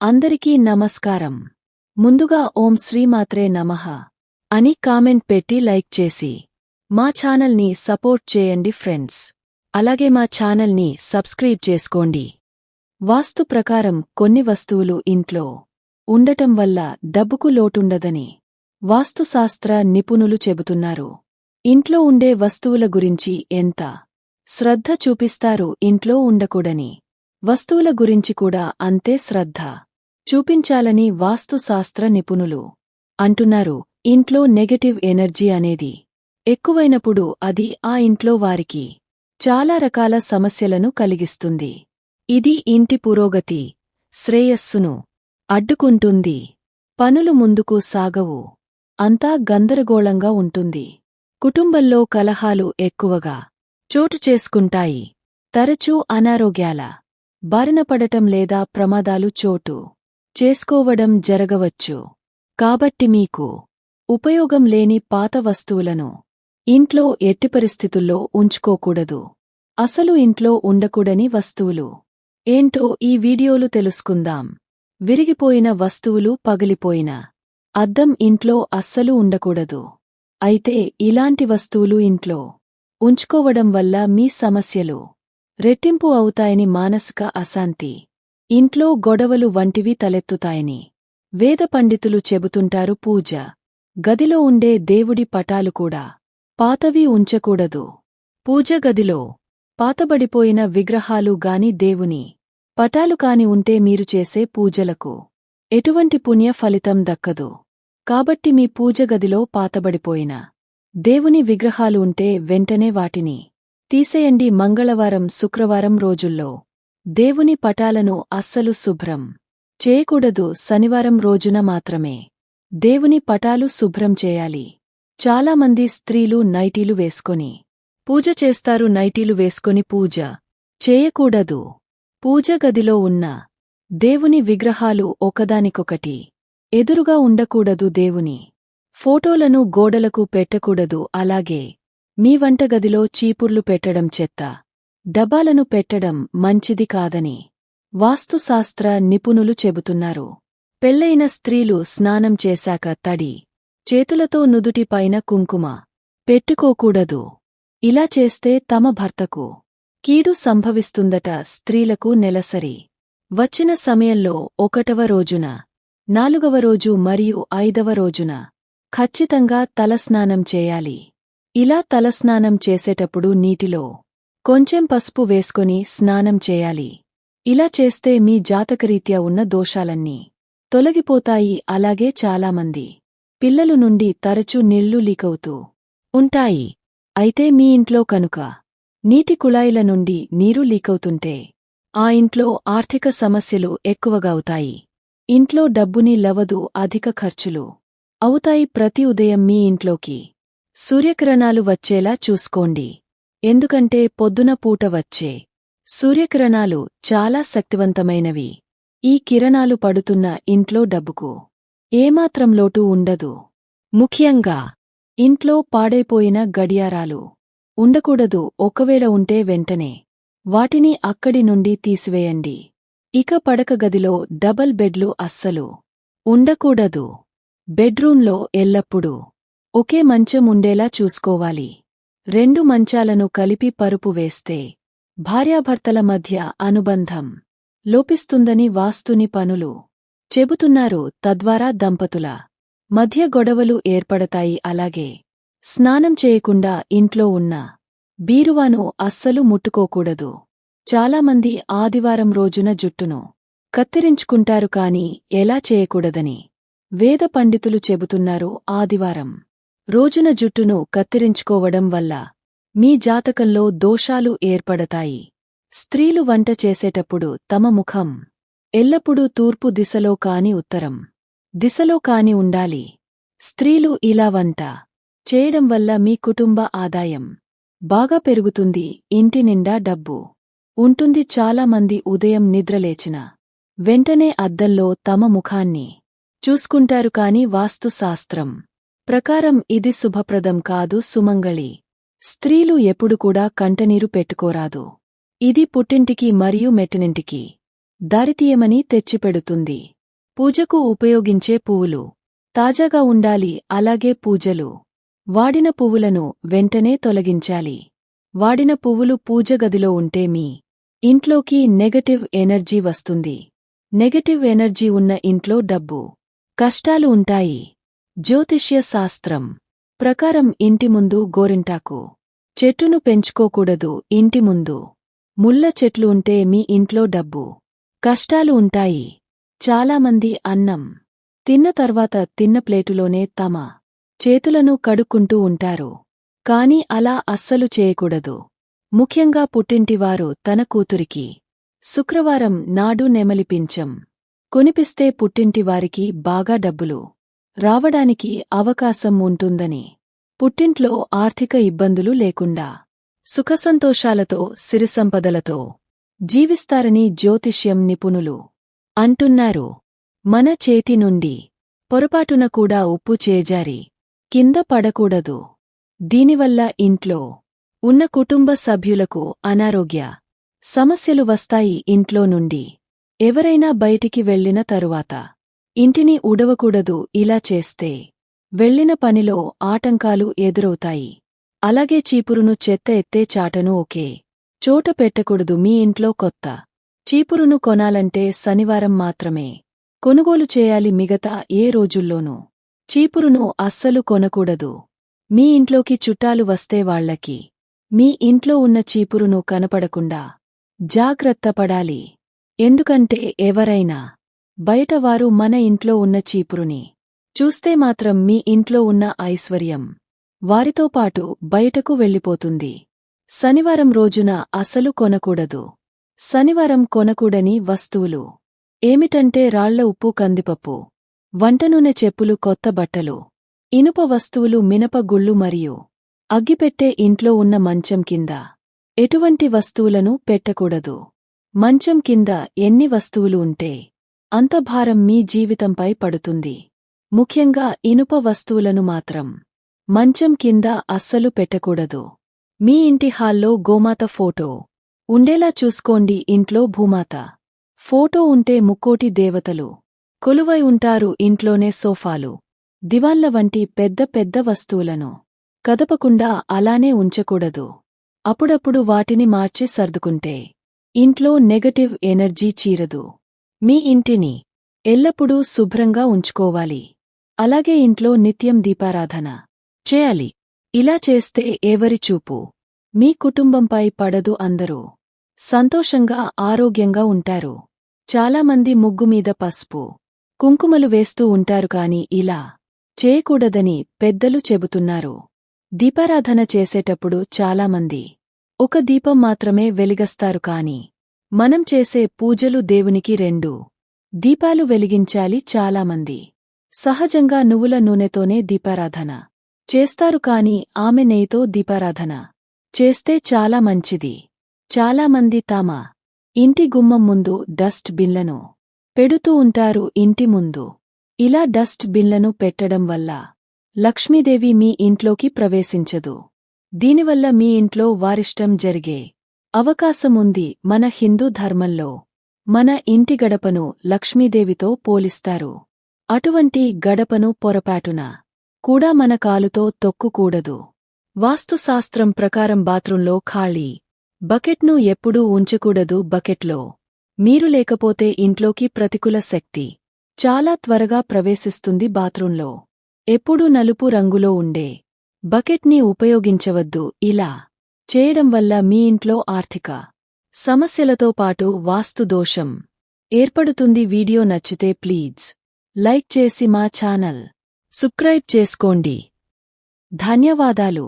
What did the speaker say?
అందరికీ నమస్కారం. ముందుగా ఓం శ్రీమాత్రే నమః అని కామెంట్ పెట్టి లైక్ చేసి మా ఛానల్ని సపోర్ట్ చేయండి ఫ్రెండ్స్. అలాగే మా ఛానల్ని సబ్స్క్రైబ్ చేసుకోండి. వాస్తు ప్రకారం కొన్ని వస్తువులు ఇంట్లో ఉండటం వల్ల డబ్బుకు లోటుండదని వాస్తుశాస్త్ర నిపుణులు చెబుతున్నారు. ఇంట్లో ఉండే వస్తువుల గురించి ఎంత శ్రద్ధ చూపిస్తారు ఇంట్లో ఉండకూడని? వస్తువుల గురించి కూడా అంతే శ్రద్ధ. చూపించాలని వాస్తుశాస్త్ర నిపుణులు అంటున్నారు ఇంట్లో నెగటివ్ ఎనర్జీ అనేది ఎక్కువైనప్పుడు అది ఆ ఇంట్లో వారికి చాలా రకాల సమస్యలను కలిగిస్తుంది. ఇది ఇంటి పురోగతి శ్రేయస్సును అడ్డుకుంటుంది పనులు ముందుకు సాగవు అంతా గందరగోళంగా ఉంటుంది. కుటుంబంలో కలహాలు ఎక్కువగా చోటు చేసుకుంటాయి తరచూ అనారోగ్యాల బారినపడటం లేదా ప్రమాదాలు చోటు చేసుకోవడం జరగవచ్చు. కాబట్టి మీకు ఉపయోగం లేని పాత వస్తువులను ఇంట్లో ఎట్టి పరిస్థితుల్లో ఉంచుకోకూడదు. అసలు ఇంట్లో ఉండకూడని వస్తువులు ఏంటో ఈ వీడియోలు తెలుసుకుందాం. విరిగిపోయిన వస్తువులు పగిలిపోయిన అద్దం ఇంట్లో అస్సలు ఉండకూడదు. అయితే ఇలాంటి వస్తువులు ఇంట్లో ఉంచుకోవడం వల్ల మీ సమస్యలు రెట్టింపు అవుతాయని మానసిక అశాంతి ఇంట్లో గొడవలు వంటివి తలెత్తుతాయని వేద పండితులు చెబుతుంటారు పూజ. గదిలో ఉండే దేవుడి పటాలు కూడా పాతవి ఉంచకూడదు. పూజ గదిలో పాతబడిపోయిన విగ్రహాలు గాని దేవుని పటాలు కాని ఉంటే మీరు చేసే పూజలకు ఎటువంటి పుణ్య ఫలితం దక్కదు. కాబట్టి మీ పూజ గదిలో పాతబడిపోయిన దేవుని విగ్రహాలు ఉంటే వెంటనే వాటిని తీసేయండి మంగళవారం శుక్రవారం రోజుల్లో. దేవుని పటాలను అస్సలు శుభ్రం చేయకూడదు శనివారం రోజున మాత్రమే. దేవుని పటాలు శుభ్రం చేయాలి. చాలామంది స్త్రీలు నైటీలు వేసుకొని పూజ చేస్తారు నైటీలు వేసుకొని పూజ చేయకూడదు. పూజ గదిలో ఉన్న దేవుని విగ్రహాలు ఒకదానికొకటి. ఎదురుగా ఉండకూడదు దేవుని ఫోటోలను గోడలకు పెట్టకూడదు అలాగే మీ వంటగదిలో చీపుర్లు పెట్టడం చెత్త. డబ్బాలను పెట్టడం మంచిది కాదని వాస్తుశాస్త్ర నిపుణులు చెబుతున్నారు. పెళ్ళైన స్త్రీలు స్నానం చేశాక తడి చేతులతో నుదుటిపైన కుంకుమ పెట్టుకోకూడదు. ఇలా చేస్తే తమ భర్తకు కీడు సంభవిస్తుందట స్త్రీలకు నెలసరి. వచ్చిన సమయంలో ఒకటవ రోజున నాలుగవ రోజు మరియు ఐదవ రోజున ఖచ్చితంగా తలస్నానం చేయాలి. ఇలా తలస్నానం చేసేటప్పుడు నీటిలో కొంచెం పసుపు వేసుకొని స్నానం చేయాలి. ఇలా చేస్తే మీ జాతకరీత్యా ఉన్న దోషాలన్నీ తొలగిపోతాయి అలాగే చాలామంది. పిల్లలు నుండి తరచూ నీళ్ళు లీకవుతూ ఉంటాయి. అయితే మీ ఇంట్లో కనుక నీటి కుళాయిల నుండి నీరు లీకవుతుంటే ఆ ఇంట్లో ఆర్థిక సమస్యలు ఎక్కువగా అవుతాయి. ఇంట్లో డబ్బుని లవదు అధిక ఖర్చులు అవుతాయి. ప్రతి ఉదయం మీ ఇంట్లోకి సూర్యకిరణాలు వచ్చేలా చూసుకోండి. ఎందుకంటే పొద్దున పూట వచ్చే సూర్యకిరణాలు చాలా శక్తివంతమైనవి. ఈ కిరణాలు పడుతున్న ఇంట్లో డబ్బుకు ఏమాత్రం లోటు ఉండదు. ముఖ్యంగా ఇంట్లో పాడైపోయిన గడియారాలు ఉండకూడదు. ఒకవేళ ఉంటే వెంటనే వాటిని అక్కడి నుండి తీసివేయండి. ఇక పడక గదిలో డబల్ బెడ్లు అస్సలు ఉండకూడదు. బెడ్రూంలో ఎల్లప్పుడూ ఒకే మంచం ఉండేలా చూసుకోవాలి. రెండు మంచాలను కలిపి పరుపు వేస్తే భార్యాభర్తల మధ్య అనుబంధం లోపిస్తుందని వాస్తుని పనులు చెబుతున్నారు తద్వారా దంపతుల మధ్య గొడవలు ఏర్పడతాయి. అలాగే స్నానం చేయకుండా ఇంట్లో ఉన్న బీరువాను అస్సలు ముట్టుకోకూడదు. చాలామంది ఆదివారం రోజున జుట్టును కత్తిరించుకుంటారు కాని ఎలా చేయకూడదని వేద పండితులు చెబుతున్నారు ఆదివారం. రోజున జుట్టును కత్తిరించుకోవడం వల్ల మీ జాతకంలో దోషాలు ఏర్పడతాయి. స్త్రీలు వంట చేసేటప్పుడు తమ ముఖం ఎల్లప్పుడూ తూర్పు దిశలో కాని ఉత్తరం దిశలో కాని ఉండాలి. స్త్రీలు ఇలా వంట చేయడం వల్ల మీ కుటుంబ ఆదాయం బాగా పెరుగుతుంది. ఇంటి నిండా డబ్బు ఉంటుంది. చాలామంది ఉదయం నిద్రలేచిన వెంటనే అద్దంలో తమ ముఖాన్ని చూసుకుంటారు కాని వాస్తుశాస్త్రం ప్రకారం ఇది శుభప్రదం కాదు సుమంగళి. స్త్రీలు ఎప్పుడు కూడా కంటనీరు పెట్టుకోరాదు. ఇది పుట్టింటికి మరియు మెట్టినింటికి దారితీయమని తెచ్చిపెడుతుంది. పూజకు ఉపయోగించే పువ్వులు. తాజాగా ఉండాలి అలాగే పూజలు. వాడిన పువ్వులను వెంటనే తొలగించాలి. వాడిన పువ్వులు పూజగదిలో ఉంటే మీ ఇంట్లోకి నెగటివ్ ఎనర్జీ వస్తుంది. నెగటివ్ ఎనర్జీ ఉన్న ఇంట్లో డబ్బు. కష్టాలు ఉంటాయి. జ్యోతిష్య శాస్త్రం. ప్రకారం ఇంటి ముందు గోరింటాకు. చెట్టును పెంచుకోకూడదు ఇంటి ముందు. ముళ్ళ చెట్లు ఉంటే మీ ఇంట్లో డబ్బు. కష్టాలు ఉంటాయి. చాలామంది అన్నం. తిన్న తర్వాత తిన్న ప్లేటులోనే తమ. చేతులను కడుక్కుంటూ ఉంటారు. కాని అలా అస్సలు చేయకూడదు. ముఖ్యంగా పుట్టింటివారు తన కూతురికి. శుక్రవారం నాడు నెమలిపించం కొనిపిస్తే పుట్టింటివారికి బాగా డబ్బులు. రావడానికి అవకాశం ఉంటుందని. పుట్టింట్లో ఆర్థిక ఇబ్బందులు లేకుండా సుఖసంతోషాలతో సిరిసంపదలతో జీవిస్తారని జ్యోతిష్యం నిపుణులు అంటున్నారు. మన చేతి నుండి పొరపాటున కూడా ఉప్పు చేజారి కింద పడకూడదు. దీనివల్ల ఇంట్లో ఉన్న కుటుంబ సభ్యులకు అనారోగ్య సమస్యలు వస్తాయి ఇంట్లో నుండి. ఎవరైనా బయటికి వెళ్ళిన తరువాత ఇంటిని ఉడవకూడదు ఇలా చేస్తే. వెళ్ళిన పనిలో ఆటంకాలు ఎదురవుతాయి. అలాగే చీపురును చెత్త ఎత్తే చాటను ఒకే చోట పెట్టకూడదు మీ ఇంట్లో కొత్త. చీపురును కొనాలంటే శనివారం మాత్రమే. కొనుగోలు చేయాలి మిగతా ఏ రోజుల్లోనూ. చీపురును అస్సలు కొనకూడదు. మీ ఇంట్లోకి చుట్టాలు వస్తే వాళ్ళకి మీ ఇంట్లో ఉన్న చీపురును కనపడకుండా జాగ్రత్త పడాలి. ఎందుకంటే ఎవరైనా బయటవారు మన ఇంట్లో ఉన్న చీపురుని. చూస్తే మాత్రం మీ ఇంట్లో ఉన్న ఐశ్వర్యం. వారితో పాటు బయటకు వెళ్ళిపోతుంది. శనివారం రోజున అసలు కొనకూడదు. శనివారం కొనకూడని వస్తువులు. ఏమిటంటే రాళ్ళ ఉప్పు కందిపప్పు. వంటనూనె చెప్పులు కొత్త బట్టలు. ఇనుప వస్తువులు మినపగుళ్ళు మరియు అగ్గిపెట్టే ఇంట్లో ఉన్న మంచం కింద. ఎటువంటి వస్తువులను పెట్టకూడదు. మంచం కింద ఎన్ని వస్తువులు ఉంటే అంత భారం మీ జీవితంపై పడుతుంది. ముఖ్యంగా ఇనుప వస్తువులను మాత్రం. మంచం కింద అస్సలు పెట్టకూడదు. మీ ఇంటి హాల్లో గోమాత ఫోటో. ఉండేలా చూసుకోండి ఇంట్లో భూమాత. ఫోటో ఉంటే ముక్కోటి దేవతలు. కొలువై ఉంటారు ఇంట్లోనే సోఫాలు. దివాన్ల వంటి పెద్ద పెద్ద వస్తువులను. కదపకుండా అలానే ఉంచకూడదు. అప్పుడప్పుడు వాటిని మార్చి సర్దుకుంటే. ఇంట్లో నెగటివ్ ఎనర్జీ చీరదు. మీ ఇంటిని ఎల్లప్పుడూ శుభ్రంగా ఉంచుకోవాలి. అలాగే ఇంట్లో నిత్యం దీపారాధన చేయాలి. ఇలా చేస్తే ఎవరి చూపు? మీ కుటుంబంపై పడదు అందరూ. సంతోషంగా ఆరోగ్యంగా ఉంటారు. చాలామంది ముగ్గుమీద పసుపు కుంకుమలు వేస్తూ ఉంటారు కాని ఇలా చేయకూడదని పెద్దలు చెబుతున్నారు. దీపారాధన చేసేటప్పుడు చాలామంది ఒక దీపం మాత్రమే వెలిగస్తారు కాని మనం చేసే పూజలు దేవునికి రెండు. దీపాలు వెలిగించాలి చాలామంది. సహజంగా నువ్వుల నూనెతోనే దీపారాధన. చేస్తారు కాని ఆమె నెయ్యితో దీపారాధన. చేస్తే చాలా మంచిది. చాలామంది తామ. ఇంటి గుమ్మం ముందు డస్ట్ బిన్లను పెడుతూ ఉంటారు ఇంటి ముందు. ఇలా డస్ట్ బిన్లను పెట్టడం వల్ల లక్ష్మీదేవి మీ ఇంట్లోకి ప్రవేశించదు. దీనివల్ల మీ ఇంట్లో వారిష్టం జరిగే అవకాశముంది మన హిందూ ధర్మంలో. మన ఇంటి గడపను లక్ష్మీదేవితో పోలిస్తారు. అటువంటి గడపను పొరపాటున కూడా మన కాలుతో తొక్కుకూడదు. వాస్తుశాస్త్రం ప్రకారం బాత్రూంలో ఖాళీ బకెట్ను ఎప్పుడూ ఉంచకూడదు బకెట్లో. మీరు లేకపోతే ఇంట్లోకి ప్రతికూల శక్తి చాలా త్వరగా ప్రవేశిస్తుంది బాత్రూంలో. ఎప్పుడూ నలుపు రంగులో ఉండే బకెట్ని ఉపయోగించవద్దు. ఇలా చేయడం వల్ల మీ ఇంట్లో ఆర్థిక సమస్యలతో పాటు వాస్తు దోషం ఏర్పడుతుంది. వీడియో నచ్చితే ప్లీజ్ లైక్ చేసి మా ఛానల్ సబ్స్క్రైబ్ చేసుకోండి. ధన్యవాదాలు.